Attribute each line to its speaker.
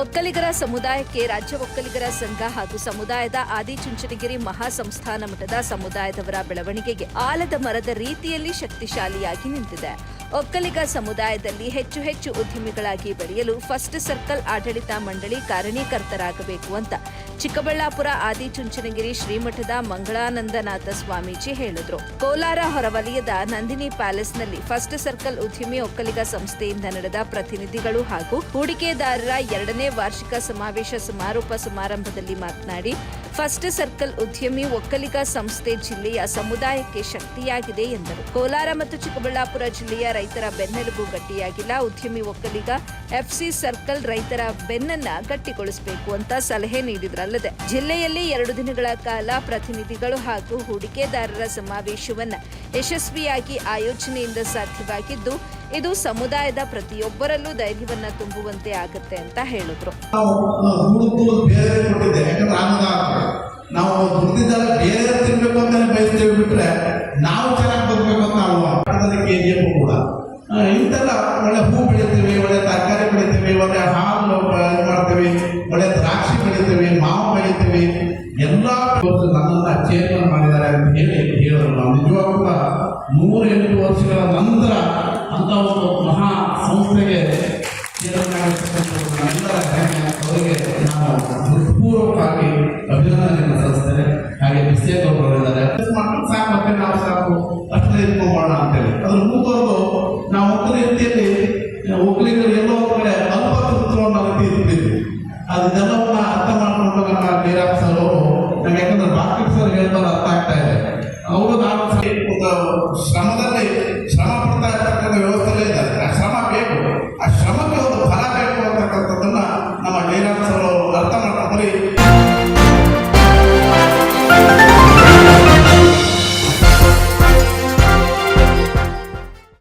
Speaker 1: ಒಕ್ಕಲಿಗರ ಸಮುದಾಯಕ್ಕೆ ರಾಜ್ಯ ಒಕ್ಕಲಿಗರ ಸಂಘ ಹಾಗೂ ಸಮುದಾಯದ ಆದಿಚುಂಚನಗಿರಿ ಮಹಾಸಂಸ್ಥಾನ ಮಠದ ಸಮುದಾಯದವರ ಬೆಳವಣಿಗೆಗೆ ಆಲದ ಮರದ ರೀತಿಯಲ್ಲಿ ಶಕ್ತಿಶಾಲಿಯಾಗಿ ನಿಂತಿದೆ. ಒಕ್ಕಲಿಗ ಸಮುದಾಯದಲ್ಲಿ ಹೆಚ್ಚು ಹೆಚ್ಚು ಉದ್ಯಮಿಗಳಾಗಿ ಬೆಳೆಯಲು ಫಸ್ಟ್ ಸರ್ಕಲ್ ಆಡಳಿತ ಮಂಡಳಿ ಕಾರಣೀಕರ್ತರಾಗಬೇಕು ಅಂತ ಚಿಕ್ಕಬಳ್ಳಾಪುರ ಆದಿಚುಂಚನಗಿರಿ ಶ್ರೀಮಠದ ಮಂಗಳಾನಂದನಾಥ ಸ್ವಾಮೀಜಿ ಹೇಳಿದರು. ಕೋಲಾರ ಹೊರವಲಯದ ನಂದಿನಿ ಪ್ಯಾಲೇಸ್ನಲ್ಲಿ ಫಸ್ಟ್ ಸರ್ಕಲ್ ಉದ್ಯಮಿ ಒಕ್ಕಲಿಗ ಸಂಸ್ಥೆಯಿಂದ ನಡೆದ ಪ್ರತಿನಿಧಿಗಳು ಹಾಗೂ ಹೂಡಿಕೆದಾರರ ಎರಡನೇ ವಾರ್ಷಿಕ ಸಮಾವೇಶ ಸಮಾರೋಪ ಸಮಾರಂಭದಲ್ಲಿ ಮಾತನಾಡಿ ಫಸ್ಟ್ ಸರ್ಕಲ್ ಉದ್ಯಮಿ ಒಕ್ಕಲಿಗ ಸಂಸ್ಥೆ ಜಿಲ್ಲೆಯ ಸಮುದಾಯಕ್ಕೆ ಶಕ್ತಿಯಾಗಿದೆ ಎಂದರು. ಕೋಲಾರ ಮತ್ತು ಚಿಕ್ಕಬಳ್ಳಾಪುರ ಜಿಲ್ಲೆಯ ರೈತರ ಬೆನ್ನೆಲುಬು ಗಟ್ಟಿಯಾಗಿಲ್ಲ. ಉದ್ಯಮಿ ಒಕ್ಕಲಿಗ ಎಫ್ಸಿ ಸರ್ಕಲ್ ರೈತರ ಬೆನ್ನನ್ನ ಗಟ್ಟಿಗೊಳಿಸಬೇಕು ಅಂತ ಸಲಹೆ ನೀಡಿದ್ರಲ್ಲದೆ, ಜಿಲ್ಲೆಯಲ್ಲಿ ಎರಡು ದಿನಗಳ ಕಾಲ ಪ್ರತಿನಿಧಿಗಳು ಹಾಗೂ ಹೂಡಿಕೆದಾರರ ಸಮಾವೇಶವನ್ನು ಯಶಸ್ವಿಯಾಗಿ ಆಯೋಜನೆಯಿಂದ ಸಾಧ್ಯವಾಗಿದ್ದು ಇದು ಸಮುದಾಯದ ಪ್ರತಿಯೊಬ್ಬರಲ್ಲೂ ಧೈರ್ಯವನ್ನ ತುಂಬುವಂತೆ ಆಗುತ್ತೆ ಅಂತ ಹೇಳಿದ್ರು.
Speaker 2: ನಾವು ದುಡ್ದು ಬೇರೆ ತಿನ್ಬೇಕು ಅಂತ ಬಯಸ್ತೇವೆ ಬಿಟ್ರೆ ನಾವು ಚೆನ್ನಾಗಿ ಬದುಕಬೇಕು ಅಂತ ನಾವು ಆಟದಲ್ಲಿ ಕೆ ಕೂಡ. ಇಂತೆಲ್ಲ ಒಳ್ಳೆ ಹೂ ಬೆಳಿತೀವಿ ಒಳ್ಳೆ ತರಕಾರಿ ಬೆಳಿತೀವಿ ಒಳ್ಳೆ ಹಾಲು ಮಾಡ್ತೀವಿ, ಒಳ್ಳೆ ದ್ರಾಕ್ಷಿ ಬೆಳಿತೀವಿ ಮಾವು ಬೆಳಿತೀವಿ ಎಲ್ಲ ನನ್ನನ್ನ ಚೇರ್ಮನ್ ಮಾಡಿದ್ದಾರೆ ಅಂತ ಹೇಳಿ ಹೇಳಿದ್ರು. ನಾವು ನಿಜವಾಗ್ಲೂ ವರ್ಷಗಳ ನಂತರ ಸಾಕು, ಮತ್ತೆ ನಾವು ಸಾಕು. ಅಷ್ಟೇ ಇಟ್ಕೊಂಬೋಣ ಅಂತೇಳಿ. ಅದ್ರ ಮುಂದುವರೆದು ನಾವು ಒಂದು ರೀತಿಯಲ್ಲಿ ಒಬ್ಬರಿಗಳು ಎಲ್ಲೋ ಕಡೆ ಅಲ್ಪ ತೃಪ್ತವನ್ನು ರೀತಿ ಅದು ಅದನ್ನೆಲ್ಲವನ್ನ ಅರ್ಥ ಮಾಡಿಕೊಂಡು ನಮ್ಮ ಬೀರಾಬ್ ಸರ್ ಅವರು ನಮ್ಗೆ ಯಾಕಂದ್ರೆ ಬಾಕಿ ಸರ್ ಹೇಳ್ತಾರೆ ಅರ್ಥ ಆಗ್ತಾ ಇದೆ. ಅವರು ನಾನು ಶ್ರಮದಲ್ಲಿ, ಶ್ರಮ ಪಡ್ತಾ ಇರ್ತಕ್ಕಂಥ ವ್ಯವಸ್ಥೆಯಲ್ಲೇ ಇದ್ದಾರೆ ಆ ಶ್ರಮ ಬೇಕು. ಆ ಶ್ರಮಕ್ಕೆ ಒಂದು ಫಲ ಬೇಕು ಅಂತಕ್ಕಂಥದ್ದನ್ನ ನಮ್ಮ ಜಯರಾಮ್ ಸರ್ ಅವರು ಅರ್ಥ ಮಾಡ್ಕೊಂಡ್ರಿ